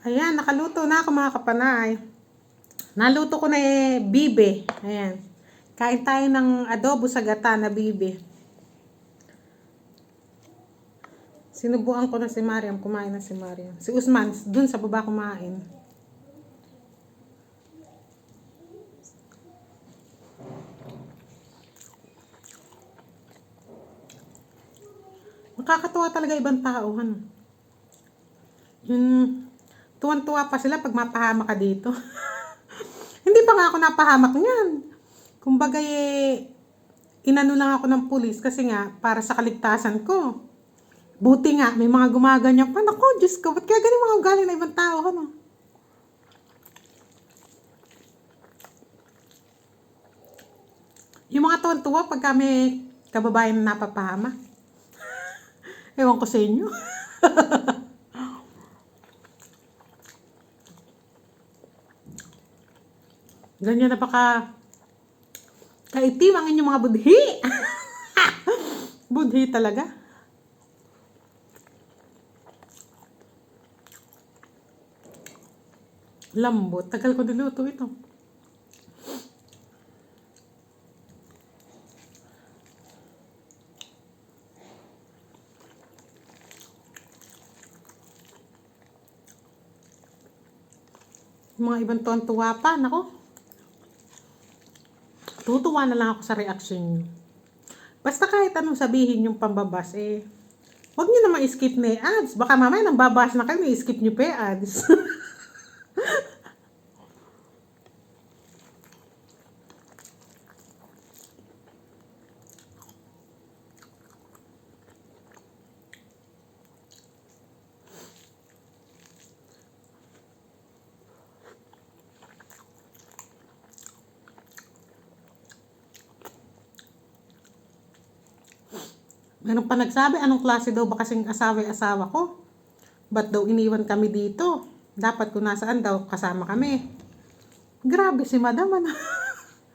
Ayan, nakaluto na ako mga kapanay. Naluto ko na eh, bibe. Ayan. Kain tayo ng adobo sa gata na bibe. Sinubukan ko na si Mariam. Kumain na si Mariam. Si Usman, dun sa baba kumain. Nakakatuwa talaga ibang tao. Ano? Yung tuwan-tuwa pa sila pag mapahamak ka dito. Hindi pa nga ako napahamak niyan. Kumbaga eh, inano lang ako ng pulis kasi nga para sa kaligtasan ko. Buti nga, may mga gumaganyan pa. Naku, Diyos ko, ba't kaya ganun mga ugali na ibang tao? Ano? Yung mga tuwan-tuwa pag kami kababayan na napapahama. Ewan ko sa inyo. Ganyan na baka kaitim ang inyong mga budhi. budhi talaga. Lambot. Tagal ko niluto ito. Mga ibang tuwan-tuwa pa. Nako. Tutuwa na lang ako sa reaction nyo. Basta kahit anong sabihin yung pambabas, eh, huwag nyo naman skip na ads. Baka mamaya nang babas na kayo, skip nyo pa ads. Meron pa nagsabi, anong klase daw ba kasing asawa-asawa ko? Ba't daw iniwan kami dito? Dapat kung nasaan daw, kasama kami. Grabe si madam, ano?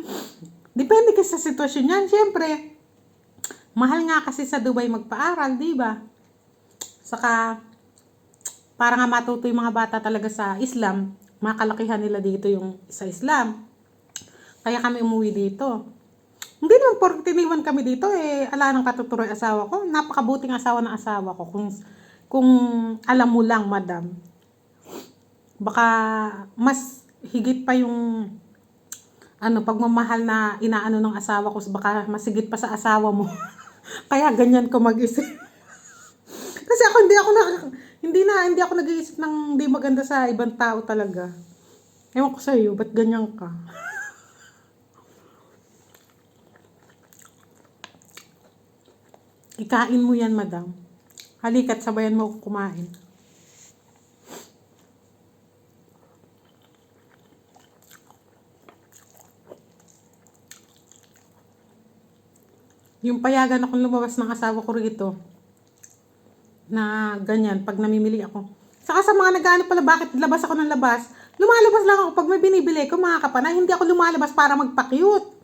Depende kasi sa sitwasyon yan. Siyempre, mahal nga kasi sa Dubai magpaaral, di ba? Saka, para nga matuto yung mga bata talaga sa Islam, makalakihan nila dito yung sa Islam. Kaya kami umuwi dito. Hindi naman pork tiniwan kami dito eh, ala nang katuturo yung asawa ko. Napakabuting asawa ng asawa ko. Kung, kung alam mo lang, madam. Baka mas higit pa yung ano, pagmamahal na inaano ng asawa ko, baka mas higit pa sa asawa mo. Kaya ganyan ko mag-isip. Kasi ako hindi ako na, hindi na, hindi ako nag-iisip ng hindi maganda sa ibang tao talaga. Ewan ko sa iyo, ba't ganyan ka? Ikain mo yan, madam. Halika't sabayan mo kumain. Yung payagan akong lumabas ng asawa ko rito, na ganyan, pag namimili ako. Saka sa mga nag pala, bakit labas ako ng labas? Lumalabas lang ako pag may binibili ko, mga kapanay. Hindi ako lumalabas para magpa-cute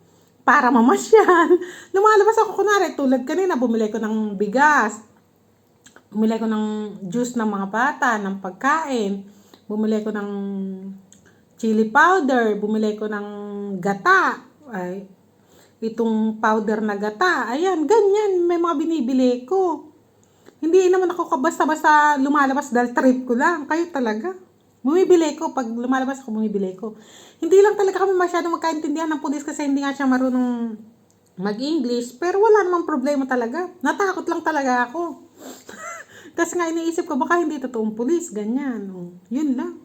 para mamasyal. Lumalabas ako kunwari, tulad kanina, bumili ko ng bigas. Bumili ko ng juice ng mga bata, ng pagkain. Bumili ko ng chili powder. Bumili ko ng gata. Ay, itong powder na gata. Ayan, ganyan. May mga binibili ko. Hindi naman ako basta-basta lumalabas dahil trip ko lang. Kayo talaga. Bumibili ko. Pag lumalabas ako, bumibili ko. Hindi lang talaga kami masyadong magkaintindihan ng pulis kasi hindi nga siya marunong mag-English. Pero wala namang problema talaga. Natakot lang talaga ako. kasi nga iniisip ko, baka hindi totoong pulis. Ganyan. O, yun lang.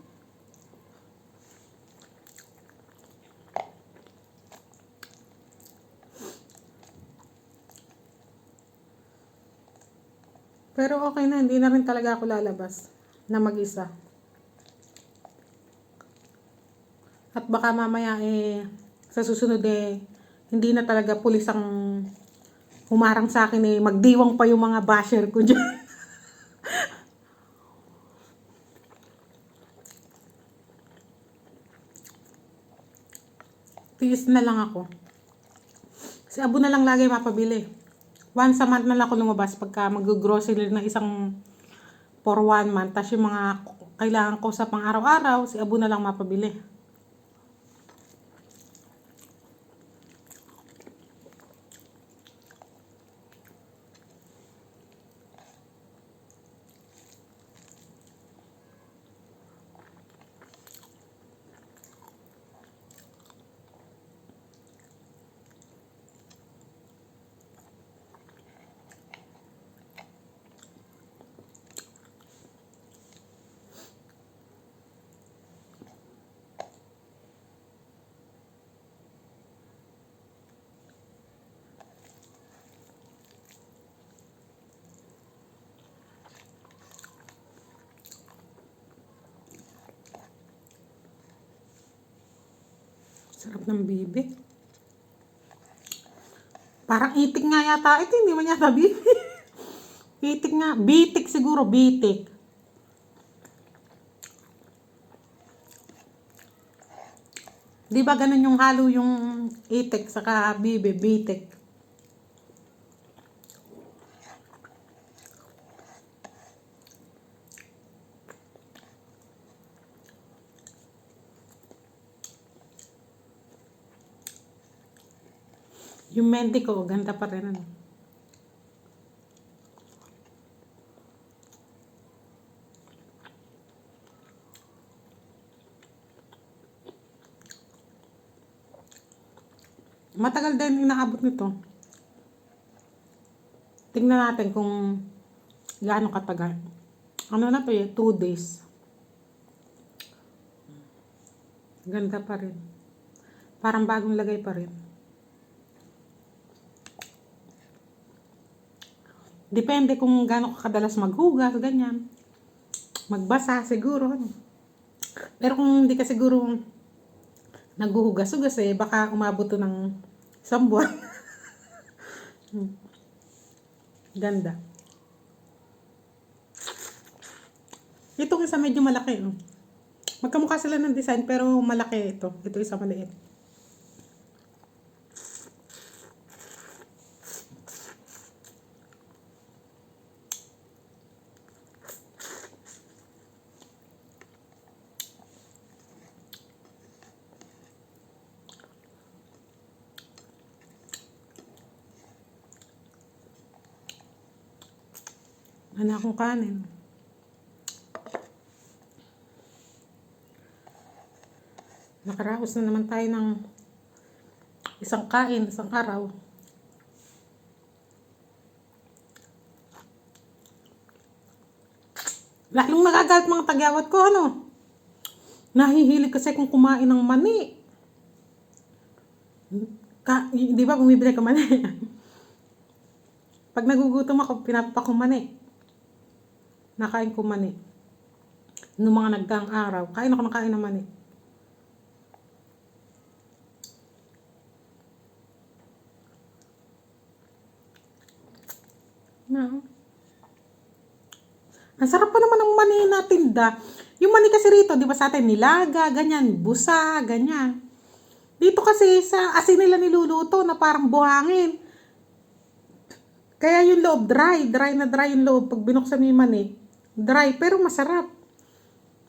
Pero okay na, hindi na rin talaga ako lalabas na mag-isa. At baka mamaya eh, sa susunod eh, hindi na talaga pulis ang humarang sa akin eh, magdiwang pa yung mga basher ko dyan. Tiis na lang ako. Kasi abo na lang lagi mapabili. Once a month na lang ako lumabas pagka mag-grocery na isang for one month. Tapos yung mga kailangan ko sa pang araw-araw, si Abu na lang mapabili. Sarap ng bibi. Parang itik nga yata ito, hindi man yata bibi. itik nga. Bitik siguro, bitik. Di ba ganun yung halo yung itik saka bibi, bitik. Yung menti ko, ganda pa rin. Ano. Matagal din inaabot nito. Tingnan natin kung gaano katagal. Ano na to eh, 2 days. Ganda pa rin. Parang bagong lagay pa rin. Depende kung gaano ka kadalas maghugas, ganyan. Magbasa, siguro. Ano. Pero kung hindi ka siguro naghuhugas-hugas eh, baka umabot ng isang buwan. Hmm. Ganda. Itong isa medyo malaki. Oh. Magkamukha sila ng design pero malaki ito. Ito isa maliit. Ano akong kanin? Nakaraos na naman tayo ng isang kain, isang araw. Lalong nagagalit mga tagyawat ko, ano? Nahihilig kasi kung kumain ng mani. Ka, di ba bumibili ka mani? Pag nagugutom ako, pinapapa ko mani. Nakain ko mani. Noong mga nagdaang araw, kain ako ng kain ng mani. No. Ang sarap pa naman ng mani na tinda. Yung mani kasi rito, di ba sa atin, nilaga, ganyan, busa, ganyan. Dito kasi sa asin nila niluluto na parang buhangin. Kaya yung loob dry, dry na dry yung loob pag binuksan mo yung mani. Dry, pero masarap.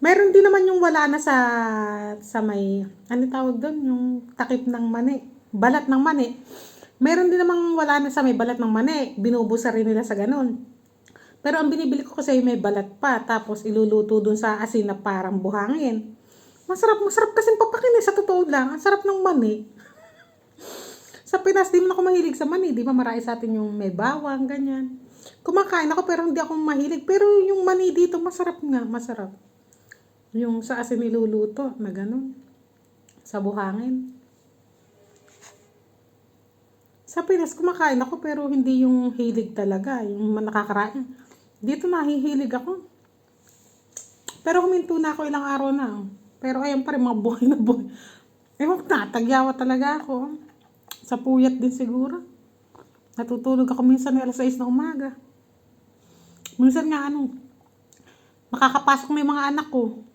Meron din naman yung wala na sa sa may ano tawag doon, yung takip ng mani, balat ng mani. Meron din namang wala na sa may balat ng mani, binubusa rin nila sa ganun. Pero ang binibili ko kasi may balat pa, tapos iluluto dun sa asin na parang buhangin. Masarap, masarap kasi papakin eh, sa totoo lang. Ang sarap ng mani. Sa Pinas, di mo ako mahilig sa mani. Di ba marami sa atin yung may bawang, ganyan. Kumakain ako pero hindi ako mahilig. Pero yung mani dito, masarap nga, masarap. Yung sa asin niluluto, na ganun. Sa buhangin. Sa Pinas, kumakain ako pero hindi yung hilig talaga. Yung nakakarain. Dito nahihilig ako. Pero huminto na ako ilang araw na. Pero ayun pa rin, mga buhay na buhay. Ewan ko na, tagyawa talaga ako. Sa puyat din siguro. Natutulog ako minsan alas 6 na umaga. Minsan nga ano, makakapasok na yung mga anak ko.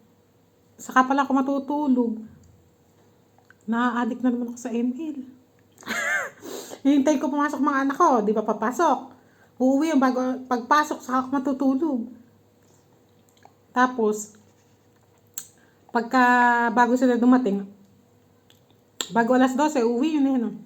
Saka pala ako matutulog. Na-addict na naman ako sa ML. Hintay ko pumasok mga anak ko, di ba papasok? Uuwi yung bago, pagpasok, saka ako matutulog. Tapos, pagka bago sila dumating, bago alas 12, uwi yun eh, no?